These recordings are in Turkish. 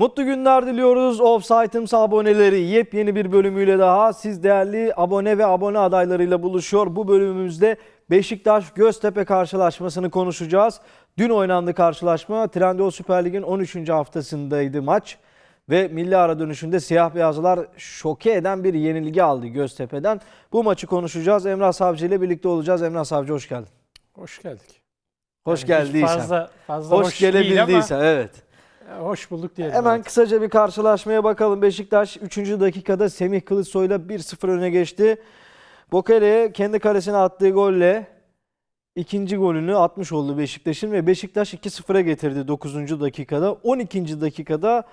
Mutlu günler diliyoruz Offside'ımız aboneleri. Yepyeni bir bölümüyle daha siz değerli abone ve abone adaylarıyla buluşuyor. Bu bölümümüzde Beşiktaş Göztepe karşılaşmasını konuşacağız. Dün oynandı karşılaşma. Trendyol Süper Lig'in 13. haftasındaydı maç. Ve milli ara dönüşünde siyah beyazlılar şoke eden bir yenilgi aldı Göztepe'den. Bu maçı konuşacağız. Emrah Savcı ile birlikte olacağız. Emrah Savcı hoş geldin. Hoş geldik. Hoş Yani geldiysen. Fazla, fazla hoş, hoş, gelebildiysen evet. Hoş bulduk diyelim. Hemen evet. kısaca bir karşılaşmaya bakalım. Beşiktaş 3. dakikada Semih Kılıçsoy'la 1-0 öne geçti. Bokele kendi kalesine attığı golle ikinci golünü atmış oldu Beşiktaş'ın ve Beşiktaş 2-0'a getirdi 9. dakikada. 12. dakikada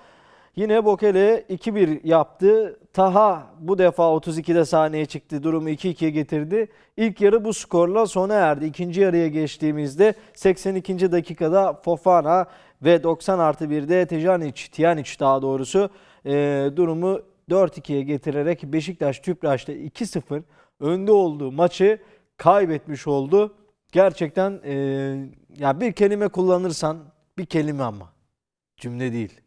yine Bokele 2-1 yaptı. Taha bu defa 32'de sahneye çıktı. Durumu 2-2'ye getirdi. İlk yarı bu skorla sona erdi. İkinci yarıya geçtiğimizde 82. dakikada Fofana ve 90 artı 1'de Tejanic, Tijanic daha doğrusu e, durumu 4-2'ye getirerek Beşiktaş Tüpraş'ta 2-0 önde olduğu maçı kaybetmiş oldu. Gerçekten e, ya bir kelime kullanırsan bir kelime ama cümle değil.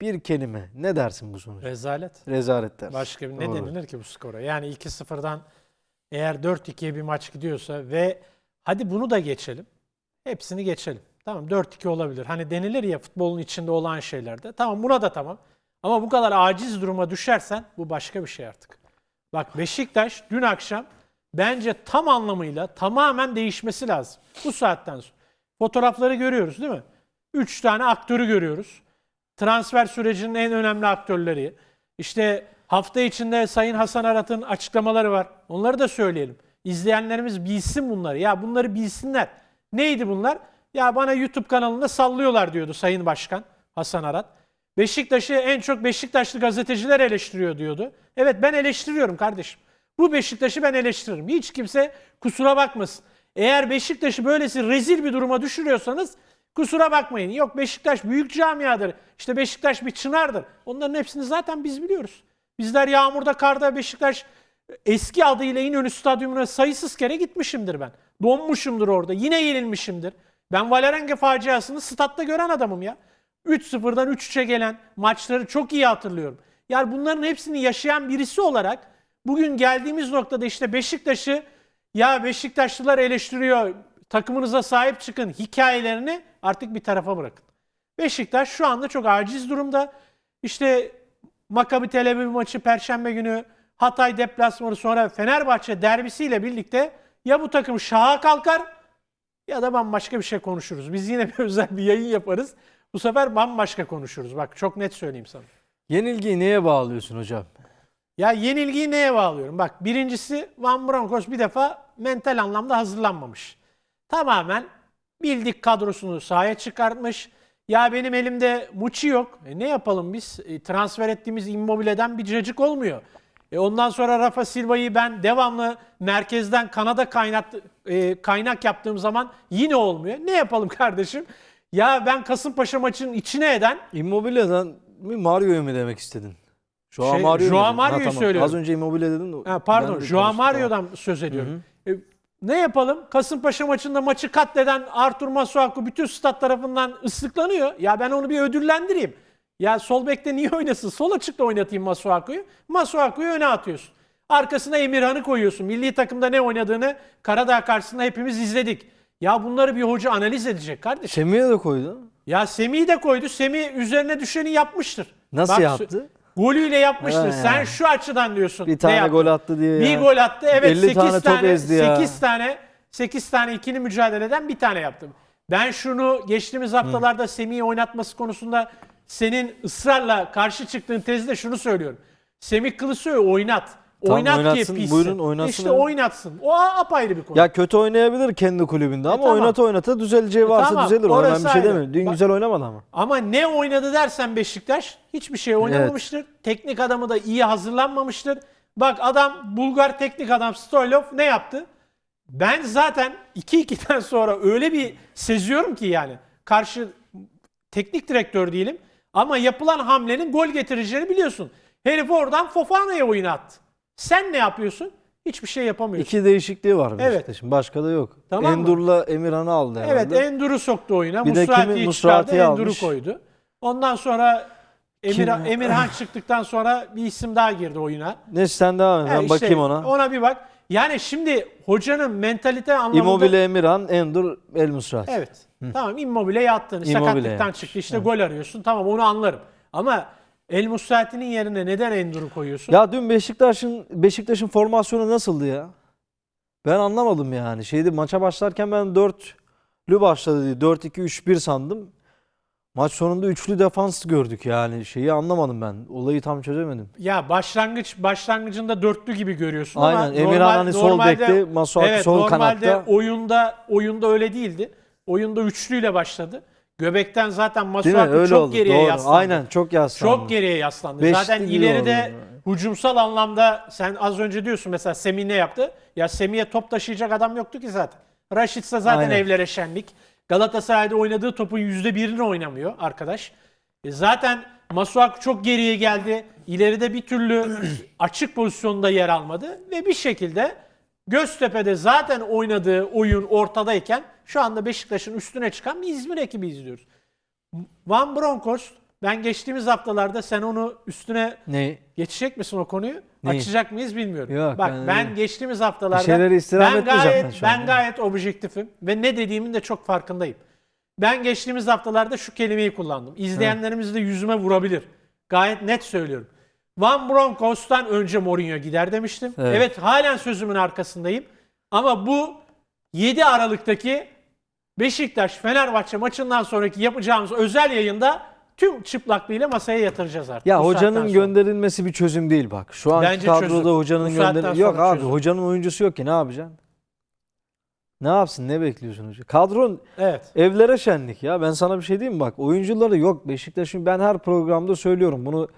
Bir kelime. Ne dersin bu sonuç? Rezalet. Rezalet dersin. Başka bir ne Doğru. denilir ki bu skora? Yani 2-0'dan eğer 4-2'ye bir maç gidiyorsa ve hadi bunu da geçelim. Hepsini geçelim. Tamam 4-2 olabilir. Hani denilir ya futbolun içinde olan şeylerde. Tamam buna da tamam. Ama bu kadar aciz duruma düşersen bu başka bir şey artık. Bak Beşiktaş dün akşam bence tam anlamıyla tamamen değişmesi lazım. Bu saatten sonra. Fotoğrafları görüyoruz değil mi? Üç tane aktörü görüyoruz. Transfer sürecinin en önemli aktörleri. İşte hafta içinde Sayın Hasan Arat'ın açıklamaları var. Onları da söyleyelim. İzleyenlerimiz bilsin bunları. Ya bunları bilsinler. Neydi bunlar? Ya bana YouTube kanalında sallıyorlar diyordu Sayın Başkan Hasan Arat. Beşiktaş'ı en çok Beşiktaşlı gazeteciler eleştiriyor diyordu. Evet ben eleştiriyorum kardeşim. Bu Beşiktaş'ı ben eleştiririm. Hiç kimse kusura bakmasın. Eğer Beşiktaş'ı böylesi rezil bir duruma düşürüyorsanız kusura bakmayın. Yok Beşiktaş büyük camiadır. İşte Beşiktaş bir çınardır. Onların hepsini zaten biz biliyoruz. Bizler yağmurda, karda Beşiktaş eski adıyla İnönü Stadyumuna sayısız kere gitmişimdir ben. Donmuşumdur orada. Yine yenilmişimdir. Ben Valerenge faciasını statta gören adamım ya. 3-0'dan 3-3'e gelen maçları çok iyi hatırlıyorum. Yani bunların hepsini yaşayan birisi olarak bugün geldiğimiz noktada işte Beşiktaş'ı ya Beşiktaşlılar eleştiriyor, takımınıza sahip çıkın hikayelerini artık bir tarafa bırakın. Beşiktaş şu anda çok aciz durumda. İşte Maccabi Tel Aviv maçı Perşembe günü, Hatay deplasmanı sonra Fenerbahçe derbisiyle birlikte ya bu takım şaha kalkar ya da bambaşka bir şey konuşuruz. Biz yine bir özel bir yayın yaparız. Bu sefer bambaşka konuşuruz. Bak çok net söyleyeyim sana. Yenilgiyi neye bağlıyorsun hocam? Ya yenilgiyi neye bağlıyorum? Bak birincisi Van Bronckhorst bir defa mental anlamda hazırlanmamış. Tamamen bildik kadrosunu sahaya çıkartmış. Ya benim elimde Muçi yok. E ne yapalım biz? E, transfer ettiğimiz Immobile'den bir cacık olmuyor. E ondan sonra Rafa Silva'yı ben devamlı merkezden Kanada kaynat, e, kaynak yaptığım zaman yine olmuyor. Ne yapalım kardeşim? Ya ben Kasımpaşa maçının içine eden Immobile'den mi Mario'yu mu demek istedin? Joao Şey, Mario Joao Mario'yu tamam. söylüyorum. Az önce Immobile dedin. Ha, pardon, de Joao. Mario'dan söz ediyorum. E, ne yapalım? Kasımpaşa maçında maçı katleden Artur Masuaku bütün stat tarafından ıslıklanıyor. Ya ben onu bir ödüllendireyim. Ya sol bekte niye oynasın? Sol açıkta oynatayım Masuaku'yu. Masuaku'yu öne atıyorsun. Arkasına Emirhan'ı koyuyorsun. Milli takımda ne oynadığını Karadağ karşısında hepimiz izledik. Ya bunları bir hoca analiz edecek kardeşim. Semih'e de koydu. Ya Semih'i de koydu. Semih üzerine düşeni yapmıştır. Nasıl Bak, yaptı? Golüyle yapmıştır. Ha, Sen yani. şu açıdan diyorsun. Bir Ne tane gol attı diye Bir ya. gol attı. Evet 50 8 tane tane, top ezdi ya. 8 tane 8 tane ikili mücadeleden bir tane yaptım. Ben şunu geçtiğimiz haftalarda Semih'i oynatması konusunda senin ısrarla karşı çıktığın tezde şunu söylüyorum. Semih Kılıçsoy'u oynat. Tamam, oynat oynatsın. ki pişsin. Buyurun, oynatsın, İşte evet. oynatsın. O apayrı bir konu. Ya kötü oynayabilir kendi kulübünde ama E, tamam. oynata oynata düzeleceği varsa tamam, düzelir. Ona ben orası bir şey demiyorum. Dün Bak- güzel oynamadı ama. Ama ne oynadı dersen Beşiktaş hiçbir şey oynamamıştır. Teknik adamı da iyi hazırlanmamıştır. Bak adam Bulgar teknik adam Stoylov ne yaptı? Ben zaten 2-2'den sonra öyle bir seziyorum ki yani karşı teknik direktör değilim ama yapılan hamlenin gol getireceğini biliyorsun. Herif oradan Fofana'ya oyunu attı. Sen ne yapıyorsun? Hiçbir şey yapamıyorsun. İki değişikliği var Evet. Beşiktaş'ın. Başka da yok. Tamam? Endur'la Emirhan'ı aldı herhalde. Evet Endur'u soktu oyuna. Bir? Musrati'yi çıkardı, Musrati'yi Endur'u koydu. Ondan sonra Emir, Kim? Emirhan çıktıktan sonra bir isim daha girdi oyuna. Ne sen devam et. Ben işte bakayım ona. Ona bir bak. Yani şimdi hocanın mentalite anlamında... Immobile Emirhan, Endur, El Musrat. Evet. Tamam Immobile'yi attın. Immobile Sakatlıktan çıktı. İşte gol arıyorsun. Tamam onu anlarım. Ama El Musrati'nin yerine neden Endur'u koyuyorsun? Ya dün Beşiktaş'ın Beşiktaş'ın formasyonu nasıldı ya? Ben anlamadım yani. Şeydi maça başlarken ben 4'lü başladı diye 4-2-3-1 sandım. Maç sonunda üçlü defans gördük yani. Şeyi anlamadım ben. Olayı tam çözemedim. Ya başlangıç başlangıcında dörtlü gibi görüyorsun ama Aynen. Emirhan normal- hani sol normalde- bekte, Masuaku evet, sol normalde kanatta. oyunda oyunda öyle değildi. Oyunda üçlüyle başladı. Göbekten zaten Öyle çok oldu. geriye Doğru. yaslandı. Aynen çok yaslandı. Çok geriye yaslandı. Beşli Zaten ileride oldu. hücumsal anlamda sen az önce diyorsun mesela Semih ne yaptı? Ya Semih'e top taşıyacak adam yoktu ki zaten. Raşit'se zaten Aynen. evlere şenlik. Galatasaray'da oynadığı topun yüzde birini oynamıyor arkadaş. E zaten Masuaku çok geriye geldi. İleride bir türlü açık pozisyonda yer almadı. Ve bir şekilde Göztepe'de zaten oynadığı oyun ortadayken şu anda Beşiktaş'ın üstüne çıkan bir İzmir ekibi izliyoruz. Van Bronckhorst ben geçtiğimiz haftalarda sen onu üstüne Ne? geçecek misin o konuyu? Neyi? Açacak mıyız bilmiyorum. Yok, Bak ben- ben, geçtiğimiz haftalarda ben gayet ben gayet objektifim ve ne dediğimin de çok farkındayım. Ben geçtiğimiz haftalarda şu kelimeyi kullandım. İzleyenlerimiz de yüzüme vurabilir. Gayet net söylüyorum. Van Bronckhorst'tan önce Mourinho gider demiştim. Evet. evet halen sözümün arkasındayım. Ama bu 7 Aralık'taki Beşiktaş Fenerbahçe maçından sonraki yapacağımız özel yayında tüm çıplaklığıyla masaya yatıracağız artık. Ya bu saatten hocanın sonra. gönderilmesi bir çözüm değil bak. Şu Bence kadroda çözüm. hocanın Bu saatten gönderilmesi yok sonra abi. çözüm. Hocanın oyuncusu yok ki ne yapacaksın? Ne yapsın? Ne bekliyorsun hoca? Kadron Evet. evlere şenlik ya. Ben sana bir şey diyeyim mi? Bak oyuncuları yok. Beşiktaş'ın ben her programda söylüyorum. Bunu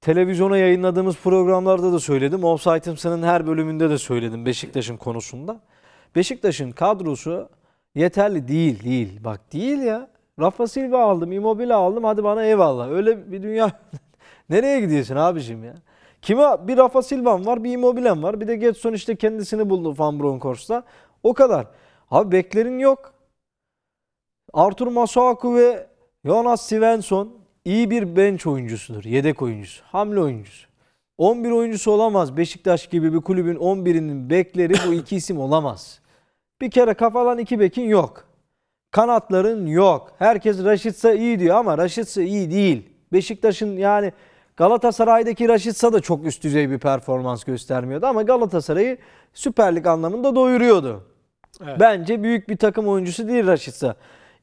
televizyona yayınladığımız programlarda da söyledim. Offside'ımsının her bölümünde de söyledim Beşiktaş'ın konusunda. Beşiktaş'ın kadrosu yeterli değil değil. Bak değil ya. Rafa Silva aldım, Immobile aldım. Hadi bana eyvallah. Öyle bir dünya nereye gidiyorsun abicim ya? Kime bir Rafa Silva'm var, bir Immobile'm var. Bir de Getson işte kendisini buldu Van Bronckhorst'ta. O kadar. Abi beklerin yok. Artur Masuaku ve Jonas Svensson iyi bir bench oyuncusudur. Yedek oyuncusu. Hamle oyuncusu. 11 oyuncusu olamaz. Beşiktaş gibi bir kulübün 11'inin bekleri bu iki isim olamaz. Bir kere kafalan iki bekin yok. Kanatların yok. Herkes Raşitsa iyi diyor ama Raşitsa iyi değil. Beşiktaş'ın yani Galatasaray'daki Raşitsa da çok üst düzey bir performans göstermiyordu ama Galatasaray'ı Süper Lig anlamında doyuruyordu. Evet. Bence büyük bir takım oyuncusu değil Raşitsa.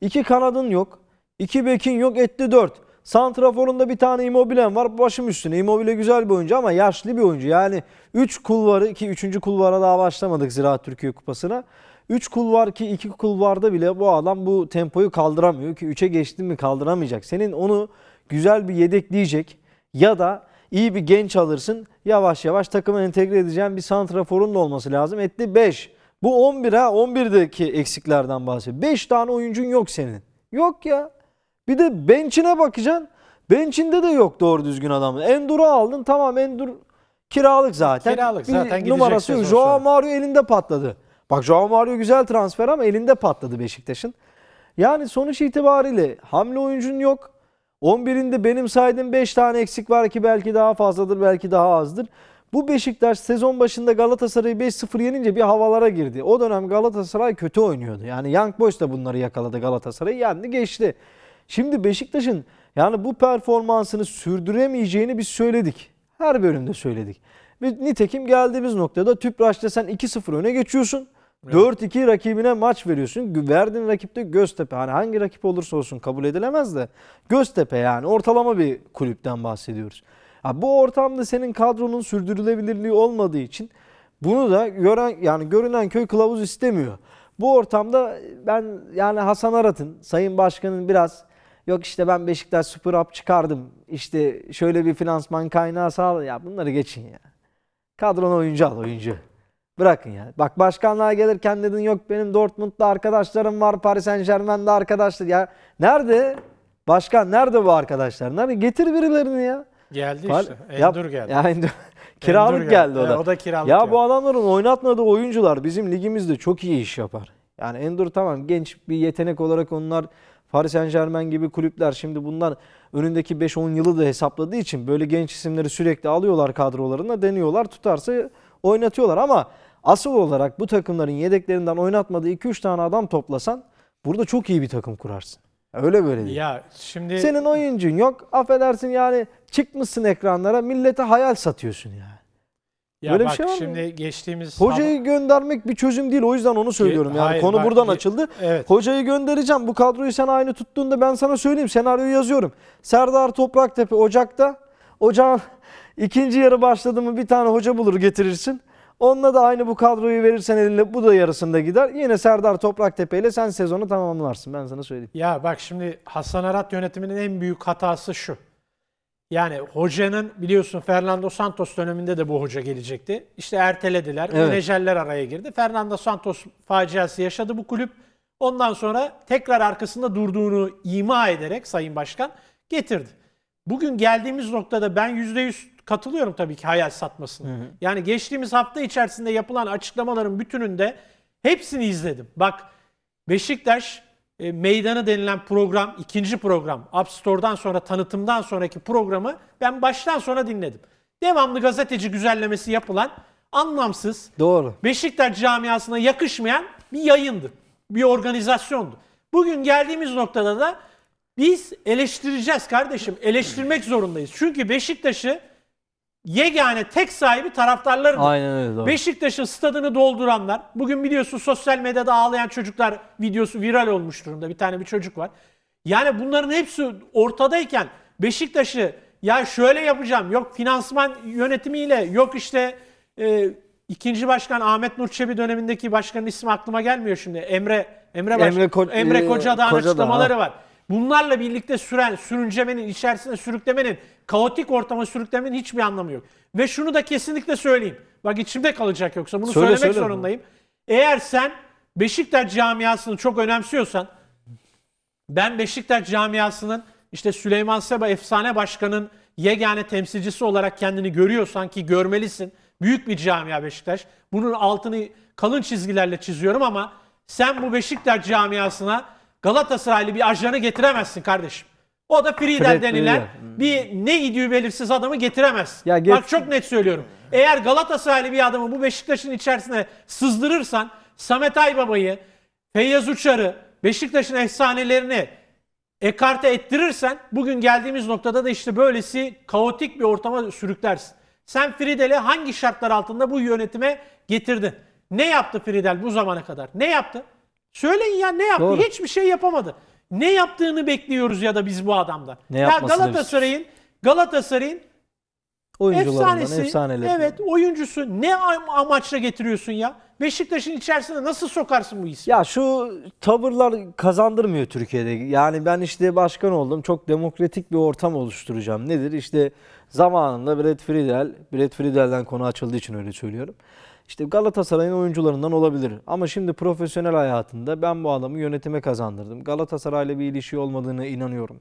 İki kanadın yok. iki bekin yok etti dört. Santrafor'unda bir tane Immobile'm var başım üstüne. Immobile güzel bir oyuncu ama yaşlı bir oyuncu. Yani 3 kulvarı ki 3. kulvara daha başlamadık Ziraat Türkiye Kupası'na. 3 kulvar ki 2 kulvarda bile bu adam bu tempoyu kaldıramıyor ki 3'e geçtin mi kaldıramayacak. Senin onu güzel bir yedekleyecek ya da iyi bir genç alırsın yavaş yavaş takıma entegre edeceğin bir santraforun da olması lazım. Etti 5. Bu 11 ha 11'deki eksiklerden bahsediyor. 5 tane oyuncun yok senin. Yok ya. Bir de bench'ine bakacaksın. Bench'inde de yok doğru düzgün adam. Endur'u aldın tamam Endur kiralık zaten. Kiralık Bir zaten gidecek numarası yok. Joao. Mario elinde patladı. Bak Joao Mario güzel transfer ama elinde patladı Beşiktaş'ın. Yani sonuç itibariyle hamle oyuncun yok. 11'inde benim saydığım 5 tane eksik var ki belki daha fazladır belki daha azdır. Bu Beşiktaş sezon başında Galatasaray'ı 5-0 yenince bir havalara girdi. O dönem Galatasaray kötü oynuyordu. Yani Young Boys da bunları yakaladı Galatasaray'ı yendi geçti. Şimdi Beşiktaş'ın yani bu performansını sürdüremeyeceğini biz söyledik. Her bölümde söyledik. Ve nitekim geldiğimiz noktada Tüpraş'ta sen 2-0 öne geçiyorsun. 4-2 rakibine maç veriyorsun. Verdiğin rakipte Göztepe. Hani hangi rakip olursa olsun kabul edilemez de Göztepe yani ortalama bir kulüpten bahsediyoruz. Ha, bu ortamda senin kadronun sürdürülebilirliği olmadığı için bunu da gören yani görünen köy kılavuz istemiyor. Bu ortamda ben yani Hasan Arat'ın Sayın Başkan'ın biraz yok işte ben Beşiktaş Super Up çıkardım. İşte şöyle bir finansman kaynağı sağla ya bunları geçin ya. Kadrona oyuncu al oyuncu. Bırakın ya. Bak başkanlığa gelirken dedin yok benim Dortmund'da arkadaşlarım var. Paris Saint Germain'de arkadaşlar. Ya nerede? Başkan nerede bu arkadaşlar? Nerede? Getir birilerini ya. Geldi Fal- işte. Endur geldi. Ya Endur- Kiralık Endur geldi o da. He, o da kiralık. Ya geldi. bu adamların oynatmadığı oyuncular bizim ligimizde çok iyi iş yapar. Yani Endur tamam genç bir yetenek olarak onlar Paris Saint Germain gibi kulüpler şimdi bunlar önündeki 5-10 yılı da hesapladığı için böyle genç isimleri sürekli alıyorlar kadrolarına deniyorlar tutarsa oynatıyorlar ama asıl olarak bu takımların yedeklerinden oynatmadığı 2-3 tane adam toplasan burada çok iyi bir takım kurarsın. Öyle böyle değil. Ya şimdi Senin oyuncun yok. Affedersin yani çıkmışsın ekranlara millete hayal satıyorsun yani. ya böyle bir bak şey var mı? şimdi geçtiğimiz Hocayı göndermek bir çözüm değil. O yüzden onu söylüyorum. Yani hayır, konu bak, buradan ge- açıldı. Evet. Hocayı göndereceğim. Bu kadroyu sen aynı tuttuğunda ben sana söyleyeyim. Senaryoyu yazıyorum. Serdar Topraktepe Ocak'ta. Ocağın ikinci yarı başladı mı bir tane hoca bulur getirirsin. Onunla da aynı bu kadroyu verirsen eline bu da yarısında gider. Yine Serdar Topraktepe ile sen sezonu tamamlarsın. Ben sana söyleyeyim. Ya bak şimdi Hasan Arat yönetiminin en büyük hatası şu. Yani hocanın biliyorsun Fernando Santos döneminde de bu hoca gelecekti. İşte ertelediler. Evet. Menajerler araya girdi. Fernando Santos faciası yaşadı bu kulüp. Ondan sonra tekrar arkasında durduğunu ima ederek Sayın Başkan getirdi. Bugün geldiğimiz noktada ben %100 katılıyorum tabii ki hayal satmasına. Yani geçtiğimiz hafta içerisinde yapılan açıklamaların bütününde hepsini izledim. Bak Beşiktaş e, Meydanı denilen program, ikinci program, App Store'dan sonra tanıtımdan sonraki programı ben baştan sona dinledim. Devamlı gazeteci güzellemesi yapılan anlamsız, Doğru. Beşiktaş camiasına yakışmayan bir yayındı, bir organizasyondu. Bugün geldiğimiz noktada da biz eleştireceğiz kardeşim, eleştirmek zorundayız. Çünkü Beşiktaş'ı yegane tek sahibi taraftarların. Aynen öyle. Doğru. Beşiktaş'ın stadını dolduranlar, bugün biliyorsun sosyal medyada ağlayan çocuklar videosu viral olmuş durumda. Bir tane bir çocuk var. Yani bunların hepsi ortadayken Beşiktaş'ı ya şöyle yapacağım, yok finansman yönetimiyle, yok işte e, ikinci başkan Ahmet Nur Çebi dönemindeki başkanın ismi aklıma gelmiyor şimdi. Emre Emre, Baş, Emre Ko- Emre Kocadağ'ın Kocadağ, açıklamaları ha. var. Bunlarla birlikte süren, sürüncemenin, içerisine sürüklemenin, kaotik ortama sürüklemenin hiçbir anlamı yok. Ve şunu da kesinlikle söyleyeyim. Bak içimde kalacak yoksa bunu Söyle, söylemek söyle. zorundayım. Eğer sen Beşiktaş camiasını çok önemsiyorsan, ben Beşiktaş camiasının işte Süleyman Seba efsane başkanın yegane temsilcisi olarak kendini görüyorsan ki görmelisin. Büyük bir camia Beşiktaş. Bunun altını kalın çizgilerle çiziyorum ama sen bu Beşiktaş camiasına Galatasaraylı bir ajanı getiremezsin kardeşim. O da Friedel Fred denilen Friedel. bir ne idüğü belirsiz adamı getiremezsin. Ya get- Bak çok net söylüyorum. Eğer Galatasaraylı bir adamı bu Beşiktaş'ın içerisine sızdırırsan Samet Aybaba'yı, Feyyaz Uçar'ı, Beşiktaş'ın efsanelerini ekarte ettirirsen bugün geldiğimiz noktada da işte böylesi kaotik bir ortama sürüklersin. Sen Friedel'i hangi şartlar altında bu yönetime getirdin? Ne yaptı Friedel bu zamana kadar? Ne yaptı? Söyleyin ya ne yaptı? Doğru. Hiçbir şey yapamadı. Ne yaptığını bekliyoruz ya da biz bu adamdan. Ne ya Galatasaray'ın Galatasaray'ın efsanesi, efsaneleri. evet oyuncusu ne am- amaçla getiriyorsun ya? Beşiktaş'ın içerisine nasıl sokarsın bu ismi? Ya şu tavırlar kazandırmıyor Türkiye'de. Yani ben işte başkan oldum. Çok demokratik bir ortam oluşturacağım. Nedir? İşte zamanında Brad Friedel, Brad Friedel'den konu açıldığı için öyle söylüyorum. İşte Galatasaray'ın oyuncularından olabilir. Ama şimdi profesyonel hayatında ben bu adamı yönetime kazandırdım. Galatasaray'la bir ilişki olmadığına inanıyorum.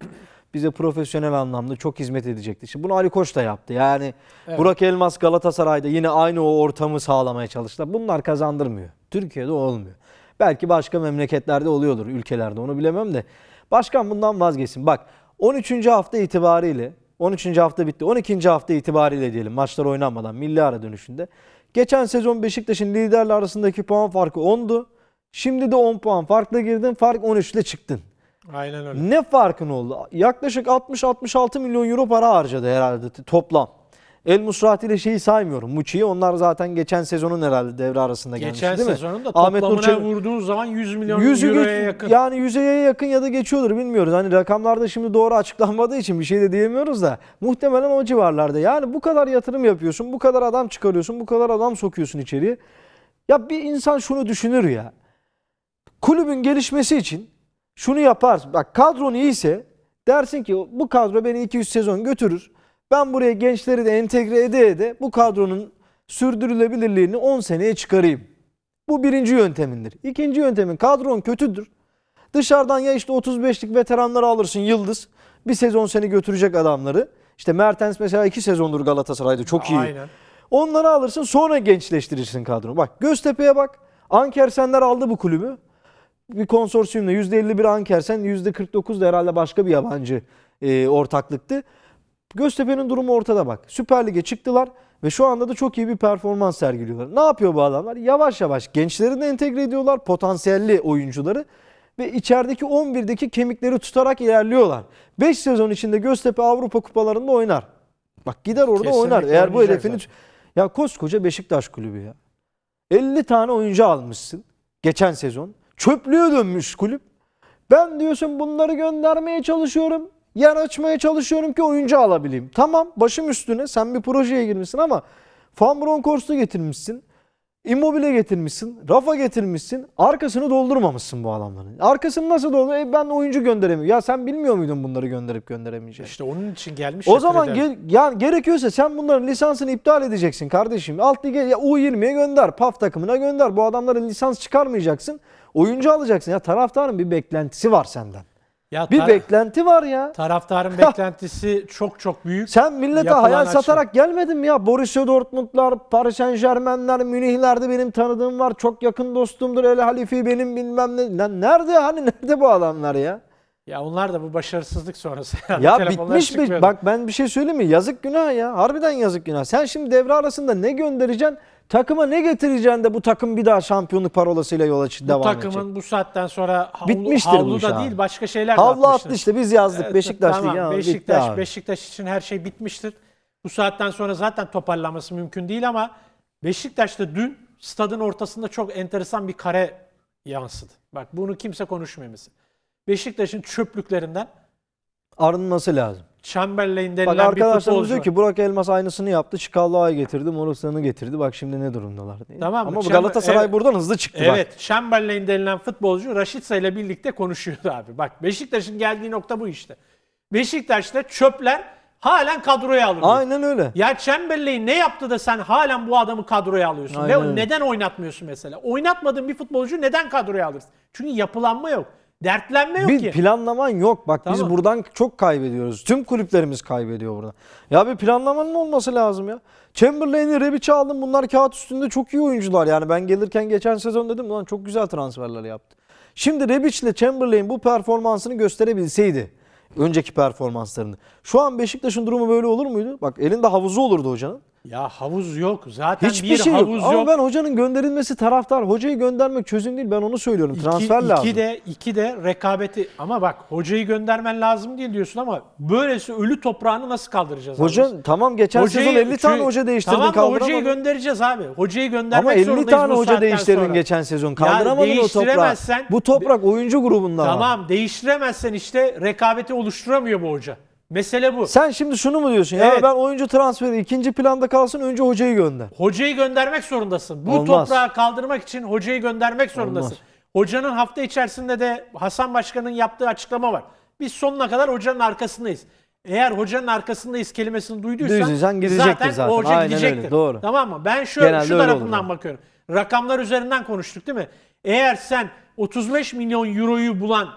Bize profesyonel anlamda çok hizmet edecekti. Şimdi bunu Ali Koç da yaptı. Yani Burak Elmas Galatasaray'da yine aynı o ortamı sağlamaya çalıştılar. Bunlar kazandırmıyor. Türkiye'de olmuyor. Belki başka memleketlerde oluyordur, ülkelerde onu bilemem de. Başkan bundan vazgeçsin. Bak 13. hafta itibariyle 13. hafta bitti. 12. hafta itibariyle diyelim maçlar oynanmadan milli ara dönüşünde. Geçen sezon Beşiktaş'ın liderler arasındaki puan farkı 10'du. Şimdi de 10 puan farkla girdin. Fark 13 ile çıktın. Aynen öyle. Ne farkın oldu? Yaklaşık 60-66 milyon euro para harcadı herhalde toplam. El Musrati ile şeyi saymıyorum. Muçi'yi onlar zaten geçen sezonun herhalde devre arasında gelmişti Geçen değil mi? sezonun da Ahmet toplamına Nur Çebi- vurduğun zaman 100 milyon Yüzü euroya geç- yakın. yani yüzeye yakın ya da geçiyordur bilmiyoruz. Hani rakamlarda şimdi doğru açıklanmadığı için bir şey de diyemiyoruz da muhtemelen o civarlarda. Yani bu kadar yatırım yapıyorsun, bu kadar adam çıkarıyorsun, bu kadar adam sokuyorsun içeriye. Ya bir insan şunu düşünür ya. Kulübün gelişmesi için şunu yapar. Bak kadron iyiyse dersin ki bu kadro beni 200 sezon götürür. Ben buraya gençleri de entegre ede ede bu kadronun sürdürülebilirliğini 10 seneye çıkarayım. Bu birinci yöntemindir. İkinci yöntemin kadron kötüdür. Dışarıdan ya işte 35'lik veteranları alırsın yıldız. Bir sezon seni götürecek adamları. İşte Mertens mesela iki sezondur Galatasaray'da çok iyi. Aynen. Onları alırsın sonra gençleştirirsin kadronu. Bak Göztepe'ye bak. Anker Senler aldı bu kulübü. bir konsorsiyumla %51 Ankersen %49 da herhalde başka bir yabancı e, ortaklıktı. Göztepe'nin durumu ortada bak. Süper Lig'e çıktılar ve şu anda da çok iyi bir performans sergiliyorlar. Ne yapıyor bu adamlar? Yavaş yavaş gençleri de entegre ediyorlar, potansiyelli oyuncuları ve içerideki 11'deki kemikleri tutarak ilerliyorlar. 5 sezon içinde Göztepe Avrupa kupalarında oynar. Bak gider orada Kesinlikle oynar. Eğer bu hedefini zaten. ya koskoca Beşiktaş kulübü ya. 50 tane oyuncu almışsın geçen sezon. Çöplüğe dönmüş kulüp. Ben diyorsun bunları göndermeye çalışıyorum. Yer açmaya çalışıyorum ki oyuncu alabileyim. Tamam başım üstüne sen bir projeye girmişsin ama Van Bronckhorst'u getirmişsin. Immobile getirmişsin. Rafa getirmişsin. Arkasını doldurmamışsın bu adamların. Arkasını nasıl doldur? E ben oyuncu gönderemiyorum. Ya sen bilmiyor muydun bunları gönderip gönderemeyeceğini? İşte onun için gelmiş. O zaman ge- yani gerekiyorsa sen bunların lisansını iptal edeceksin kardeşim. Alt lige ya U20'ye gönder, PAF takımına gönder. Bu adamların lisans çıkarmayacaksın. Oyuncu alacaksın. Ya taraftarın bir beklentisi var senden. Ya Bir tar- beklenti var ya. taraftarın beklentisi çok çok büyük. Sen millete Yapılan hayal açma. satarak gelmedin mi ya? Borussia Dortmund'lar, Paris Saint Germain'ler, Münih'lerde benim tanıdığım var. Çok yakın dostumdur. El Halifi benim bilmem ne. Lan nerede hani nerede bu adamlar ya? Ya onlar da bu başarısızlık sonrası. herhalde Ya telefonlar bitmiş bir çıkmıyordu. bak ben bir şey söyleyeyim mi? Yazık günah ya. Harbiden yazık günah. Sen şimdi devre arasında ne göndereceksin? Takıma ne getireceksin de bu takım bir daha şampiyonluk parolasıyla yola çık bu devam takımın edecek? bu saatten sonra havlu, Bitmiştir bu havlu iş da abi. değil başka şeyler de Havlu atmıştır. attı işte biz yazdık Evet, Beşiktaş tamam, Ligi. ama bitti Beşiktaş, abi. Beşiktaş için her şey bitmiştir. Bu saatten sonra zaten toparlanması mümkün değil ama Beşiktaş'ta dün stadın ortasında çok enteresan bir kare yansıdı. Bak bunu kimse konuşmuyor mesela. Beşiktaş'ın çöplüklerinden Arınması lazım. Chamberlain Bak bir arkadaşlarımız futbolcu. diyor ki Burak Elmas aynısını yaptı. Çikallah'a getirdi. Morusan'ı getirdi. Bak şimdi ne durumdalar diye. Tamam mı? Ama bu Chamber- Galatasaray evet. buradan hızlı çıktı bak. Evet, Chamberlain denilen futbolcu Raşitsa ile birlikte konuşuyordu abi. Bak Beşiktaş'ın geldiği nokta bu işte. Beşiktaş'ta çöpler halen kadroya alınıyor. Aynen öyle. Ya Chamberlain ne yaptı da sen halen bu adamı kadroya alıyorsun? Aynen Ve öyle. neden oynatmıyorsun mesela? Oynatmadığın bir futbolcu neden kadroya alırsın? Çünkü yapılanma yok. Dertlenme yok Bir ki. planlaman yok. Bak biz Tamam. buradan çok kaybediyoruz. Tüm kulüplerimiz kaybediyor burada. Ya bir planlamanın olması lazım ya. Chamberlain'i, Rebic'i aldım. Bunlar kağıt üstünde çok iyi oyuncular. Yani ben gelirken geçen sezon dedim lan çok güzel transferler yaptı. Şimdi Rebic ile Chamberlain bu performansını gösterebilseydi. Önceki performanslarını. Şu an Beşiktaş'ın durumu böyle olur muydu? Bak elinde havuzu olurdu hocanın. Ya havuz yok. Zaten Hiçbir bir şey yok. havuz Ama yok. ben hocanın gönderilmesi taraftar. Hocayı göndermek çözüm değil. Ben onu söylüyorum. Transfer iki, lazım. iki de iki de rekabeti ama bak hocayı göndermen lazım değil diyorsun ama böylesi ölü toprağını nasıl kaldıracağız? abi? Hoca tamam geçen sezon 50 tane hoca değiştirdin Tamam da hocayı kaldıramadın. göndereceğiz abi. Hocayı göndermek Ama 50 zorundayız tane hoca değiştirdin sonra. geçen sezon. Kaldıramadın o toprağı. Bu toprak oyuncu grubunda var. Tamam değiştiremezsen işte rekabeti oluşturamıyor bu hoca. Mesele bu. Sen şimdi şunu mu diyorsun? Ya Evet. ben oyuncu transferi ikinci planda kalsın önce hocayı gönder. Hocayı göndermek zorundasın. Bu Olmaz. toprağı kaldırmak için hocayı göndermek zorundasın. Olmaz. Hocanın hafta içerisinde de Hasan Başkan'ın yaptığı açıklama var. Biz sonuna kadar hocanın arkasındayız. Eğer hocanın arkasındayız kelimesini duyduysan Duyduysan gidecektir zaten. o hoca Aynen gidecektir. öyle, doğru. Tamam mı? Ben şu, Genelde şu öyle tarafından olur. bakıyorum. Rakamlar üzerinden konuştuk değil mi? Eğer sen 35 milyon euroyu bulan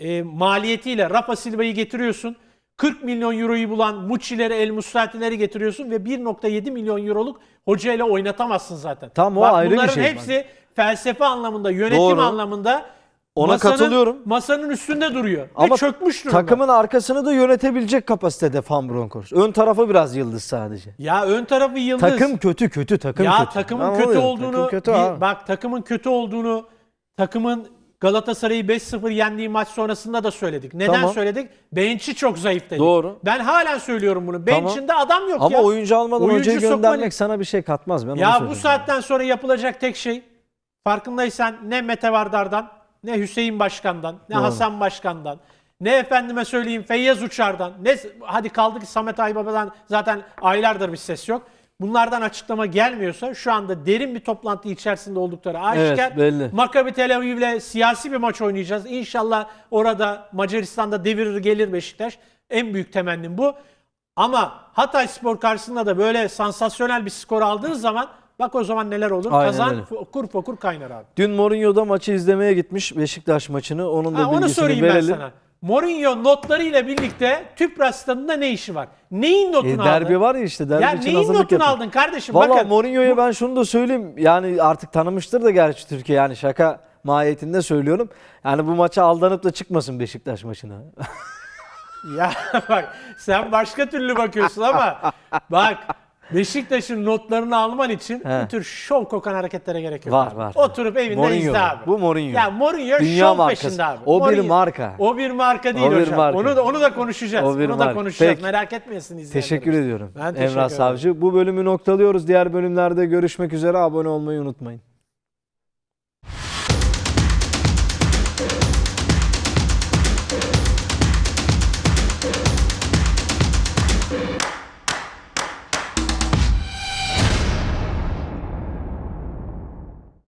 e, maliyetiyle Rafa Silva'yı getiriyorsun. 40 milyon euroyu bulan Muçi'leri, El Musrati'leri getiriyorsun ve 1.7 milyon euroluk hocayla oynatamazsın zaten. Tam o Bak, ayrı bir bunların şey. hepsi felsefe anlamında, yönetim Doğru. anlamında Ona masanın- katılıyorum. Masanın üstünde duruyor Ama ve çökmüş durumda. Takımın arkasını da yönetebilecek kapasitede Van Bronckhorst. Ön tarafı biraz yıldız sadece. Ya ön tarafı yıldız. Takım kötü kötü takım ya kötü. takımın Ben kötü oluyorum. olduğunu Takım kötü bir- bak takımın kötü olduğunu takımın Galatasaray'ı 5-0 yendiği maç sonrasında da söyledik. Neden Tamam. söyledik? Bench'i çok zayıf dedik. Doğru. Ben halen söylüyorum bunu. Tamam. Bench'inde adam yok Ama ya. oyuncu almadan Oyuncu hocayı sokma- göndermek sana bir şey katmaz. Ben onu Ya bu saatten sonra yapılacak tek şey farkındaysan ne Mete Vardar'dan, ne Hüseyin Başkan'dan, ne Doğru. Hasan Başkan'dan, ne efendime söyleyeyim Feyyaz Uçar'dan, ne hadi kaldı ki Samet Aybaba'dan zaten aylardır bir ses yok. Bunlardan açıklama gelmiyorsa şu anda derin bir toplantı içerisinde oldukları aşikar. Evet, belli. Maccabi Tel Aviv'le siyasi bir maç oynayacağız. İnşallah orada Macaristan'da devirir gelir Beşiktaş. En büyük temennim bu. Ama Hatay Spor karşısında da böyle sansasyonel bir skor aldığın zaman bak o zaman neler olur. Aynen Kazan öyle. fokur fokur kaynar abi. Dün Mourinho'da maçı izlemeye gitmiş Beşiktaş maçını. Onun da Ha, onu bilgisini sorayım verelim. ben sana. Mourinho notlarıyla birlikte Tüpraş stadında ne işi var? Neyin notunu E, aldın? derbi var ya işte derbi ya için neyin notunu aldın kardeşim? Valla Bakın Mourinho'ya ben şunu da söyleyeyim. Yani artık tanımıştır da gerçi Türkiye yani şaka mahiyetinde söylüyorum. Yani bu maça aldanıp da çıkmasın Beşiktaş maçına. Ya bak sen başka türlü bakıyorsun ama bak Beşiktaş'ın notlarını alman için He. bu tür şov kokan hareketlere gerek yok. Var, var. Oturup evinde Mourinho izle abi. Bu Mourinho. Ya Mourinho Dünya şov markası. peşinde abi. O bir Mourinho- marka. O bir marka değil O bir hocam. marka. Onu da onu da konuşacağız. O bir onu da marka. konuşacağız. Peki. Merak etmeyesin izleyenlerimiz. Teşekkür ediyorum. Ben teşekkür Emrah ederim. Savcı. Bu bölümü noktalıyoruz. Diğer bölümlerde görüşmek üzere. Abone olmayı unutmayın.